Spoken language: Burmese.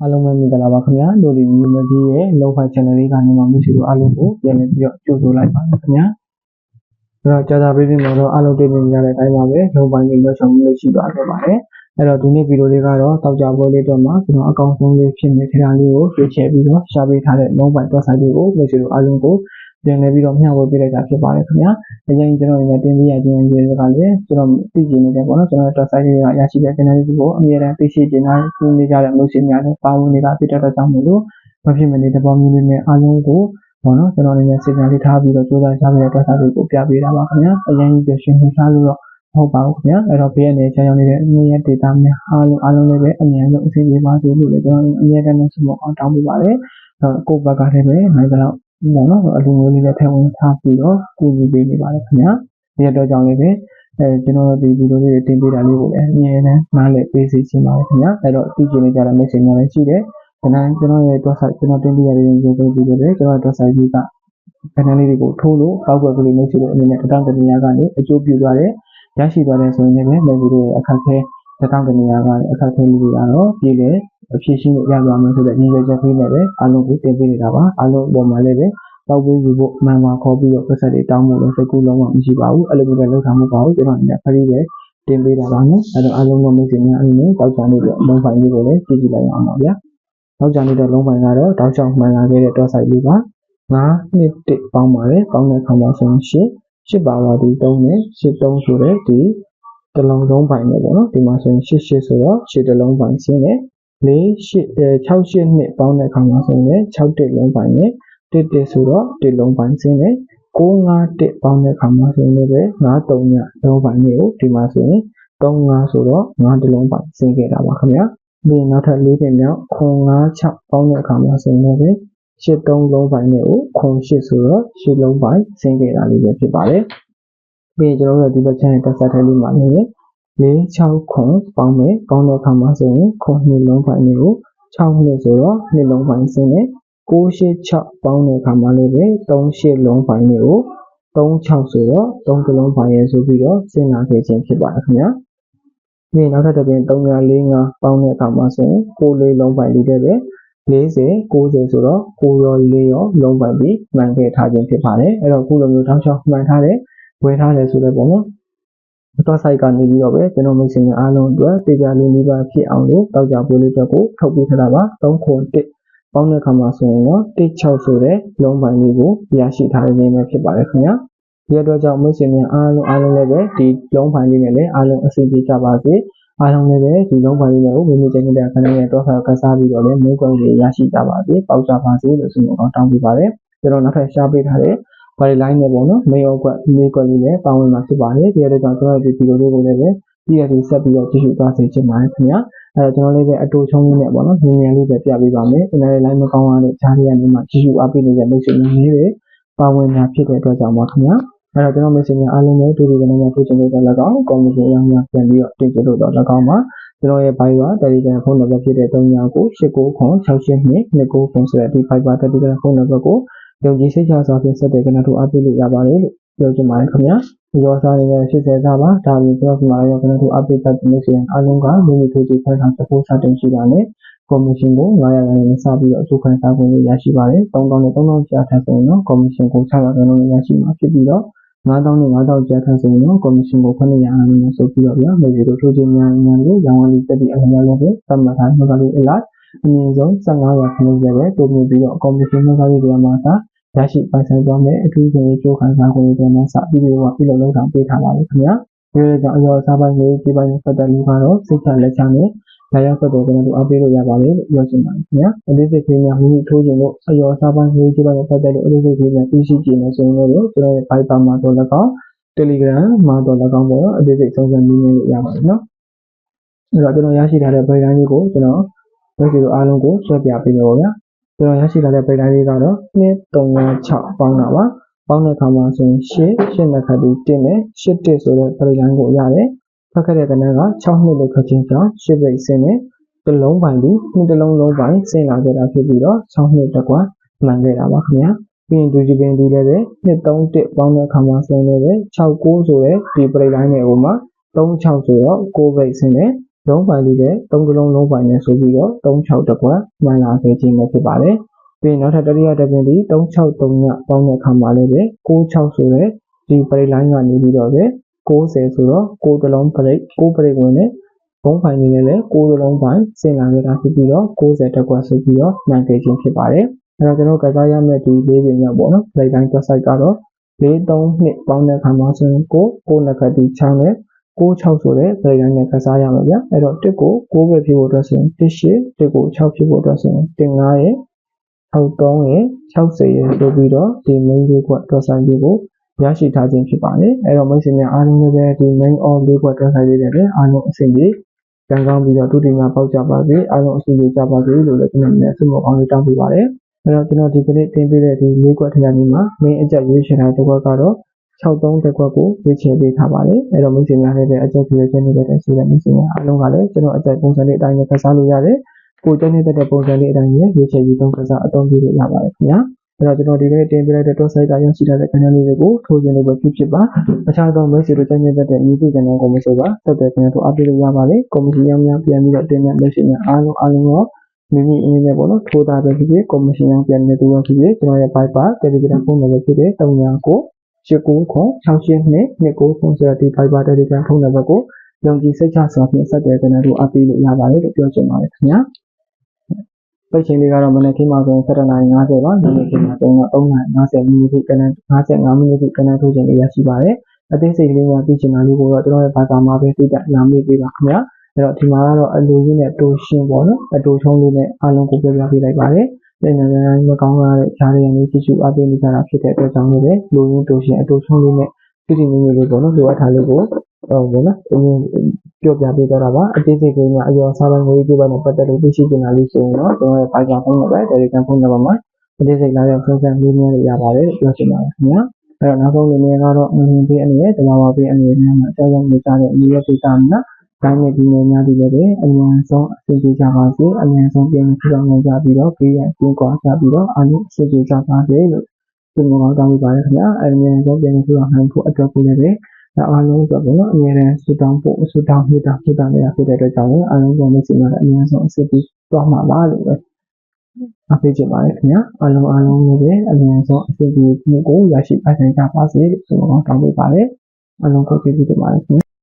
အားလုံးပဲမင်္ဂလာပါခင်ဗျာတို့ဒီမြူမကြီးရဲ့လောဖိုင် channel လေးကနေမှမရှိလို့အားလုံးကိုပြန်လည်ပြီးတော့ကြိုဆိုလိုက်ပါတယ်ခင်ဗျာအဲ့တော့ကြာသာပြည်ပြည်မှာတော့အားလုံးတည်နေကြတဲ့အတိုင်းပါပဲလောဖိုင်ကြီးတော့ဆောင်လို့ရှိသွားခဲ့ပါတယ်အဲ့တော့ဒီနေ့ဗီဒီယိုလေးကတော့တောက်ကြပွဲလေးတော့မှာကျွန်တော်အကောင့်ဆုံးလေးဖြစ်နေခရာလေးကိုရွေးချယ်ပြီးတော့ရှာပေးထားတဲ့လောဖိုင် website လေးကိုမရှိလို့အားလုံးကို ပြန်လည်ပြီးတော့မျှဝေပေးလိုက်တာဖြစ်ပါတယ်ခင်ဗျာအရင်ကျွန်တော်လည်းတင်ပြရခြင်းရေးရကလည်းကျွန်တော်သိကျင်နေတယ်ပေါ့နော်ကျွန်တော် website လေးကရရှိတဲ့ channel လေးကိုအမြဲတမ်းသိရှိကျင်တာပြုနေကြတဲ့မျိုးစင်များနဲ့ပါဝင်နေတာဖြစ်တဲ့အတွက်ကြောင့်မို့လို့မဖြစ်မနေတဲ့ပေါ်မျိုးလေးနဲ့အားလုံးကိုပေါ့နော်ကျွန်တော်လည်းစိတ်ကလေးထားပြီးတော့ကြိုးစားရှားတဲ့ website လေးကိုပြပေးတာပါခင်ဗျာအရင်ကြီးရှင်နေထားလို့တော့ဟုတ်ပါဘူးခင်ဗျာအဲ့တော့ဘေးကနေချမ်းရောက်နေတဲ့မြေရဲ့ data များအားလုံးအားလုံးလည်းပဲအများဆုံးအဆင်ပြေပါစေလို့လည်းကျွန်တော်အမြဲတမ်းဆုမအောင်တောင်းပေးပါတယ်အဲ့တော့ကိုယ့်ဘက်ကတည်းကနိုင်ကြ တော့ပေါ့နော်အလူမျိုးလေးလည်းထည့်ဝင်ထားပြီးတော့ကူညီပေးနေပါတယ်ခင်ဗျာဒီအတွက်ကြောင့်လည်းပဲအဲကျွန်တော်ဒီဗီဒီယိုလေးတင်ပေးတာလေးကိုလည်းအမြဲတမ်းနားလည်ပေးစီချင်ပါတယ်ခင်ဗျာအဲ့တော့သိချင်နေကြတဲ့ message များလည်းရှိတယ်ကျွန်တော်ကျွန်တော်ရဲ့ website ကျွန်တော်တင်ပြရတဲ့ရုပ်ပေးပြီးတယ်ကျွန်တော် website ကြီးက channel လေးတွေကိုထိုးလို့ပောက်ကွယ်ကလေးမျိုးရှိလို့အနေနဲ့တတောင်တနေရာကနေအကျိုးပြုသွားတယ်ရရှိသွားတယ်ဆိုရင်လည်းလည်းဗီဒီယိုအခက်ခဲတတောင်တနေရာကနေအခက်ခဲလေးတွေကတော့ပြည်တယ် အဖြစ်ရှိလို့ရသွားမယ်ဆိုတဲ့ညီရွယ်ချက်လေးနဲ့ပဲအားလုံးကိုတင်ပေးနေတာပါအားလုံးပေါ်မှာလည်းပဲတောက်ပေးယူဖို့မှန်မှခေါ်ပြီးတော့ပတ်သက်တွေတောင်းဖို့လည်းစိတ်ကူးလုံးဝမရှိပါဘူးအဲ့လိုမျိုးလည်းလုပ်ထားမှုပါဘူးကျွန်တော်အနေနဲ့ဖရီးပဲတင်ပေးတာပါနော်အဲ့တော့အားလုံးသောမိတ်ဆွေများအနေနဲ့တောက်ချန်လေးတော့လုံးပိုင်လေးကိုလည်းကြည့်ကြည့်လိုက်အောင်ပါဗျာတောက်ချန်လေးတော့လုံးပိုင်ကတော့တောက်ချောင်းမှန်လာခဲ့တဲ့ dot site လေးပါ9နှစ်တစ်ပေါင်းပါတယ်ပေါင်းတဲ့ခါမှာဆိုရင်ရှစ်ရှစ်ပါပါဒီ3နဲ့ရှစ်3ဆိုတဲ့ဒီတလုံးလုံးပိုင်နဲ့ပေါ့နော်ဒီမှာဆိုရင်ရှစ်ရှစ်ဆိုတော့ရှစ်တလုံးပိုင်ရှင်းတယ် ၄ရှစ်အဲ6ရှစ်နှစ်ပေါင်းတဲ့ခါမှာဆိုရင်6တစ်လုံးပိုင်နဲ့တစ်တစ်ဆိုတော့တစ်လုံးပိုင်ရှင်းတယ်651ပေါင်းတဲ့ခါမှာဆိုရင်လည်း93ညလုံးပိုင်မျိုးဒီမှာဆိုရင်35ဆိုတော့9တလုံးပိုင်ရှင်းခဲ့တာပါခင်ဗျာပြီးနောက်ထပ်၄ပင်မြောက်956ပေါင်းတဲ့အခါမှာဆိုရင်လည်းရှစ်သုံးလုံးပိုင်းနဲ့ကိုခွန်ရှစ်ဆိုတော့ရှစ်လုံးပိုင်းဆင်းခဲ့တာလေးပဲဖြစ်ပါတယ်။ပြီးရင်ကျွန်တော်တို့ဒီဘက်ချမ်းတက်ဆက်ထဲလေးမှာနေ ၄6ခွန်ပေါင်းမယ်။ပေါင်းတဲ့အခါမှာဆိုရင်ခွန်နှစ်လုံးပိုင်းနဲ့ကို6နှစ်ဆိုတော့နှစ်လုံးပိုင်းဆင်းတယ်။6 8 6ပေါင်းတဲ့အခါမှာလည်းပဲ3 8လုံးပိုင်းနဲ့ကို3 6ဆိုတော့3ကလုံးပိုင်းရဲဆိုပြီးတော့ဆင်းလာခဲ့ခြင်းဖြစ်ပါတယ်ခင်ဗျာ။ပြီးရင်နောက်ထပ်တစ်ပင်3 4 5ပေါင်းတဲ့အခါမှာဆိုရင်6လေးလုံးပိုင်းလေးတဲ့ပဲ40 90ဆိုတော့9ရော4ရောလုံးပိုင်ပြီးမှန်ခဲ့ထားခြင်းဖြစ်ပါတယ်အဲ့တော့ခုလိုမျိုးတောင်းချောင်းမှန်ထားတယ်ဝယ်ထားတယ်ဆိုတဲ့ပုံနော် တော့ site ကနေပြီးတော့ပဲကျွန်တော်မိတ်ဆွေများအားလုံးအတွက်တေချာလေးလေးပါဖြစ်အောင်လို့တောက်ကြပွဲလေးအတွက်ကိုထုတ်ပေးထားတာပါ3ခွန်1ပေါင်းတဲ့ခါမှာဆိုရင်တော့16ဆိုတဲ့လုံးပိုင်လေးကိုရရှိထားတဲ့နေနဲ့ဖြစ်ပါတယ်ခင်ဗျာဒီအတွက်ကြောင့်မိတ်ဆွေများအားလုံးအားလုံးလည်းပဲဒီလုံးပိုင်လေးနဲ့လည်းအားလုံးအဆင်ပြေကြပါစေအားလုံးလည်းပဲဒီလုံးပိုင်းလေးကိုမိမိကျင်းတဲ့ခဏနဲ့တော့ဆာကစားပြီးတော့လည်းမျိုးကွန်တွေရရှိကြပါစေပေါက်ကြပါစေလို့ဆုမကောင်းတောင်းပေးပါတယ်ကျွန်တော်နောက်ထပ်ရှားပေးထားတဲ့ ဘာဒီလိုင်းနဲ့ပေါ့နော်မေယောကွက်မေကွက်လေးလည်းပါဝင်မှာဖြစ်ပါတယ်ဒီအတွက်ကြောင့်ကျွန်တော်ဒီဗီဒီယိုလေးကိုလည်းပဲဒီရည်ဆက်ပြီးတော့ကြည့်ရှုသွားစေချင်ပါတယ်ခင်ဗျာအဲတော့ကျွန်တော်လည်းပဲအတူချုံလေးနဲ့ပေါ့နော်မြန်မြန်လေးပဲပြပေးပါမယ်အင်တာနက်လိုင်းမကောင်းရတဲ့ဂျားရီကနေမှကြည့်ရှုအားပေးနေတဲ့မိတ်ဆွေများလေးတွေပါဝင်တာဖြစ်တဲ့အတွက်ကြောင့်ပါခင်ဗျာအဲ့တော့ကျွန်တော် messenger အားလုံးပဲတူတူကနေမှတွေ့ချင်လို့တော့၎င်း commission အ样များပြန်ပြီးတော့တင်ပြလို့တော့၎င်းပါကျွန်တော်ရဲ့ bio က Telegram ဖုန်းနံပါတ်ဖြစ်တဲ့39ကို89ခွန်682 29ခွန်ဆိုတဲ့ဒီ Viber Telegram ဖုန်းနံပါတ်ကို ယုံကြည်စိတ်ချစွာဖြင့်ဆက်သွယ်ကြတဲ့အားပေးလို့ရပါတယ်လို့ပြောချင်ပါတယ်ခင်ဗျာရောစားနေတဲ့80သားပါဒါပြီးကျွန်တော်ဒီမှာရောကျွန်တော်တို့ update ပတ်လို့ဆိုရင်အားလုံးကမိမိထိုးကြည့်ခွဲထား support စတင်ရှိတာနဲ့ commission ကို900ရင်းစပြီးတော့အကျိုးခံစားခွင့်ရရှိပါတယ်3000နဲ့3000ကျထပ်ဆိုရင်တော့ commission ကို600ရင်းရရှိမှာဖြစ်ပြီးတော့9000နဲ့9000ကျထပ်ဆိုရင်တော့ commission ကို900ရင်းနဲ့ဆိုပြီးတော့ဗျာမိမိတို့ထိုးကြည့်များများလို့ရောင်းဝယ်တက်ပြီးအများကြီးပဲသတ်မှတ်ထားနှုတ်ကလေးအလိုက် အမြင့်ဆုံး15ရာခိုင်နှုန်းပဲတိုးမြင့်ပြီးတော့ commission နှုတ်ကလေးတွေမှာစရရှိပိုင်ဆိုင်သွားမယ်အထူးဆုံးကြိုးခံစားခွင့်တွေမှာစပြီးတော့ပြုလုပ်လုပ်ဆောင်ပေးထားပါလိမ့်ခင်ဗျာဒီလိုကြောင့်အရောစားပိုင်းကိုဒီပိုင်းပတ်သက်လို့ကတော့စိတ်ချလက်ချနဲ့လာရောက်ဆက်တယ်ကျွန်တော်တို့အားပေးလို့ရပါတယ်လို့ပြောချင်ပါတယ်ခင်ဗျာအသေးစိတ်လေးများမိမိထိုးခြင်းလို့အရောစားပိုင်းကိုဒီပိုင်းပတ်သက်လို့အသေးစိတ်လေးများသိရှိကြည့်နေဆိုရင်လည်းကျွန်တော်ရဲ့ Viber မှာတော့လည်းကောင်း Telegram မှာတော့လည်းကောင်းပေါ့အသေးစိတ်စုံစမ်းနေလို့ရပါတယ်နော်အဲ့တော့ကျွန်တော်ရရှိထားတဲ့ breakdown လေးကိုကျွန်တော် မိတ်ဆွေတို့အားလုံးကိုရှင်းပြပေးမယ်ပေါ့ဗျာကျွန်တော်ရရှိလာတဲ့ breakdown လေးကတော့2396ပေါင်းတာပါပေါင်းတဲ့အခါမှာဆိုရင်8 8နှစ်ခါပြီး1နဲ့8တစ်ဆိုတဲ့ breakdown ကိုရတယ်ဖတ်ခဲ့တဲ့ကဏ္ဍက6နှစ်လို့ခက်ချင်းကြောင့်8ပိတ်ဆင်းနဲ့တစ်လုံးပိုင်းပြီးနှစ်တစ်လုံးလုံးပိုင်းဆင်းလာခဲ့တာဖြစ်ပြီးတော့6နှစ်တကွာမှန်ခဲ့တာပါခင်ဗျာပြီးရင်ဒူဂျီပင်ဒီလည်းပဲနှစ်3တစ်ပေါင်းတဲ့အခါမှာဆင်းလည်းပဲ6 9ဆိုတဲ့ဒီ breakdown နဲ့ဟိုမှာ36ဆိုတော့6ပိတ်ဆင်းနဲ့ လုံးပိုင်လေးတဲ့3ကလုံးလုံးပိုင်နဲ့ဆိုပြီးတော့36တကွက်မှန်လာခဲ့ခြင်းပဲဖြစ်ပါတယ်ပြီးရင်နောက်ထပ်တတိယတစ်ပင်ဒီ363ညပေါင်းတဲ့အခါမှာလည်းပဲ96ဆိုတဲ့ဒီပရိတ်လိုင်းကနေပြီးတော့ပဲ90ဆိုတော့6တလုံးပရိတ်6ပရိတ်ဝင်တဲ့ဘုံပိုင်လေးလည်း6တလုံးပိုင်ဆင်လာခဲ့တာဖြစ်ပြီးတော့90တကွက်ဆိုပြီးတော့မှန်ခဲ့ခြင်းဖြစ်ပါတယ်အဲ့တော့ကျွန်တော်ကစားရမယ့်ဒီလေးပင်ညပေါ့နော်ပရိတ်လိုင်း website ကတော့၄3နှစ်ပေါင်းတဲ့အခါမှာဆိုရင်ကို9နှစ်ခတ်ဒီ6နဲ့ 96ဆိုတဲ့ပရိတိုင်းနဲ့ကစားရမှာဗျအဲ့တော့1ကို9ပဲဖြစ်ဖို့အတွက်ဆိုရင်18 1ကို6ဖြစ်ဖို့အတွက်ဆိုရင်15ရဲ့63ရဲ့60ရဲ့ဆိုပြီးတော့ဒီ main လေးကွက်တွက်ဆိုင်လေးကိုရရှိထားခြင်းဖြစ်ပါတယ်အဲ့တော့မိတ်ဆွေများအားလုံးလည်းပဲဒီ main all လေးကွက်တွက်ဆိုင်လေးတွေလည်းအားလုံးအဆင်ပြေကံကောင်းပြီးတော့တူတီများပေါက်ကြပါစေအားလုံးအဆင်ပြေကြပါစေလို့လည်းကျွန်တော်လည်းဆုမကောင်းလေးတောင်းပေးပါတယ်အဲ့တော့ကျွန်တော်ဒီကနေ့တင်ပေးတဲ့ဒီလေးကွက်ထရာကြီးမှာ main အကြက်ရွေးချယ်ထားတဲ့ကွက်ကတော့ 63တက်ကွက်ကိုရွေးချယ်ပေးထားပါတယ်အဲ့တော့မိတ်ဆွေများလည်းပဲအကြိုက်ပြည့်ချက်နေတဲ့ဆိုတဲ့မိတ်ဆွေများအားလုံးကလည်းကျွန်တော်အကြိုက်ပုံစံလေးအတိုင်းနဲ့ကစားလို့ရတယ်ကိုကျနေတဲ့တဲ့ပုံစံလေးအတိုင်းနဲ့ရွေးချယ်ပြီးသုံးကစားအသုံးပြုလို့ရပါတယ်ခင်ဗျာအဲ့တော့ကျွန်တော်ဒီကနေ့တင်ပြလိုက်တဲ့ website ကရရှိထားတဲ့ကဏ္ဍလေးတွေကိုထိုးခြင်းလို့ပဲဖြစ်ဖြစ်ပါအခြားသော message တို့ကျန်နေတဲ့ YouTube ကဏ္ဍကိုမဆိုပါဆက်သွယ်ကဏ္ဍတို့အားပေးလို့ရပါလိမ့်ကွန်မရှင်ရောင်းများပြန်ပြီးတော့တင်တဲ့ message များအားလုံးအားလုံးတော့မိမိအင်းနဲ့ပေါ့နော်ထိုးတာပဲဖြစ်ဖြစ်ကွန်မရှင်ရောင်းပြန်နေသူရောဖြစ်ဖြစ်ကျွန်တော်ရဲ့ Viber Telegram ဖုန်းနံပါတ်ဖြစ်တဲ့39ကို 0968922930 Viber Telegram ဖုန်းနံပါတ်ကိုယုံကြည်စိတ်ချစွာဖြင့်ဆက်သွယ်ကြတဲ့တို့အပေးလို့ရပါတယ်လို့ပြောချင်ပါတယ်ခင်ဗျာပိတ်ချိန်လေးကတော့မနေ့ကမှဆိုရင်7:50ပါညနေခင်းမှာဆိုရင်3:50မိနစ်ကန55မိနစ်ကနထိုးချိန်လေးရရှိပါတယ်အသေးစိတ်လေးများသိချင်တာလေးကိုတော့ကျွန်တော်ရဲ့ဘာသာမှာပဲသိကြရမေးပေးပါခင်ဗျာအဲ့တော့ဒီမှာကတော့အလိုရင်းနဲ့တိုးရှင်းပေါ့နော်အတိုးထုံးလေးနဲ့အားလုံးကိုပြောပြပေးလိုက်ပါတယ် လက်နက်လည်းမကောင်းရတဲ့ဈာရရလေးကြည့်ရှုအပေးနေကြတာဖြစ်တဲ့အတွက်ကြောင့်လည်းပဲလူရင်းတိုးရှင်းအတိုးချုံးလေးနဲ့ပြည်ပြည်မျိုးမျိုးလေးပေါ့နော်လိုအပ်တာလေးကိုဟိုပေါ့နော်အရင်ပြောပြပေးကြတာပါအသေးစိတ်ကလေးကအရောစားပိုင်းငွေကြေးပိုင်းနဲ့ပတ်သက်လို့သိရှိချင်တာလေးဆိုရင်တော့ကျွန်တော်ရဲ့ Python ဖုန်းနံပါတ် Telegram ဖုန်းနံပါတ်မှာအသေးစိတ်လာရောက်ဆက်ဆက်လေးများရပါတယ်ပြောချင်ပါတယ်ခင်ဗျာအဲ့တော့နောက်ဆုံးအနေနဲ့ကတော့ငွေပေးအနေနဲ့တဘာဝပေးအနေနဲ့မှာအကြောင်းကြောင့်နေကြတဲ့ဒီရဲ့ဒေတာများ တိုင်းနဲ့ဒီနယ်များဒီလည်းပဲအမြန်ဆုံးအဆင်ပြေကြပါစေအမြန်ဆုံးပြင်ပြအောင်နိုင်ကြပြီးတော့ပေးရကျင်းကွာကြပြီးတော့အားလုံးအဆင်ပြေကြပါစေလို့ဒီမှာတော့တောင်းပေးပါတယ်ခင်ဗျာအမြန်ဆုံးပြင်ပြအောင်နိုင်ဖို့အတွက်ကိုလည်းပဲအားလုံးဆိုတော့နော်အများနဲ့ဆူတောင်းဖို့ဆူတောင်းမြတ်တာဖြစ်တာလည်းဖြစ်တဲ့အတွက်ကြောင့်အားလုံးကမရှိမှလည်းအများဆုံးအဆင်ပြေသွားမှာပါလို့ပဲအဖေးချင်ပါတယ်ခင်ဗျာအားလုံးအားလုံးလည်းပဲအများဆုံးအဆင်ပြေမှုကိုရရှိနိုင်ကြပါစေလို့ဆိုတော့တောင်းပေးပါတယ်အားလုံးကိုကျေးဇူးတင်ပါတယ်ခင်ဗျာ